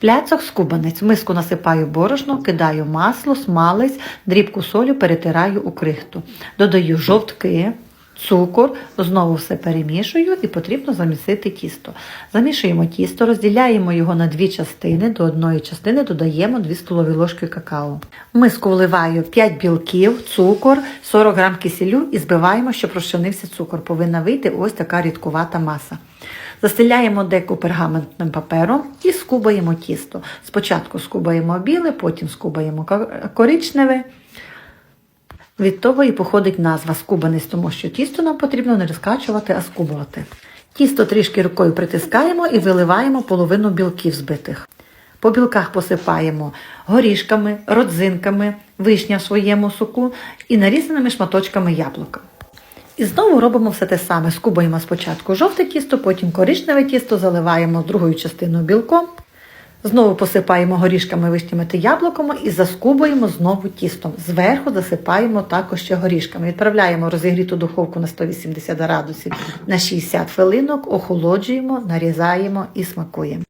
Пляцок скубанець. Миску насипаю борошно, кидаю масло, смалець, дрібку солі перетираю у крихту. Додаю жовтки, цукор, знову все перемішую і потрібно замісити тісто. Замішуємо тісто, розділяємо його на дві частини. До одної частини додаємо 2 столові ложки какао. Миску вливаю 5 білків, цукор, 40 грам кисілю і збиваємо, щоб розчинився цукор. Повинна вийти ось така рідкувата маса. Застеляємо деку пергаментним папером і скубаємо тісто. Спочатку скубаємо біле, потім скубаємо коричневе. Від того і походить назва скубаність, тому що тісто нам потрібно не розкачувати, а скубувати. Тісто трішки рукою притискаємо і виливаємо половину білків збитих. По білках посипаємо горішками, родзинками, вишня в своєму соку і нарізаними шматочками яблука. І знову робимо все те саме. Скубаємо спочатку жовте тісто, потім коричневе тісто, заливаємо другою частиною білком. Знову посипаємо горішками, вишнями та яблуками і заскубуємо знову тістом. Зверху засипаємо також ще горішками. Відправляємо розігріту духовку на 180 градусів на 60 хвилинок, охолоджуємо, нарізаємо і смакуємо.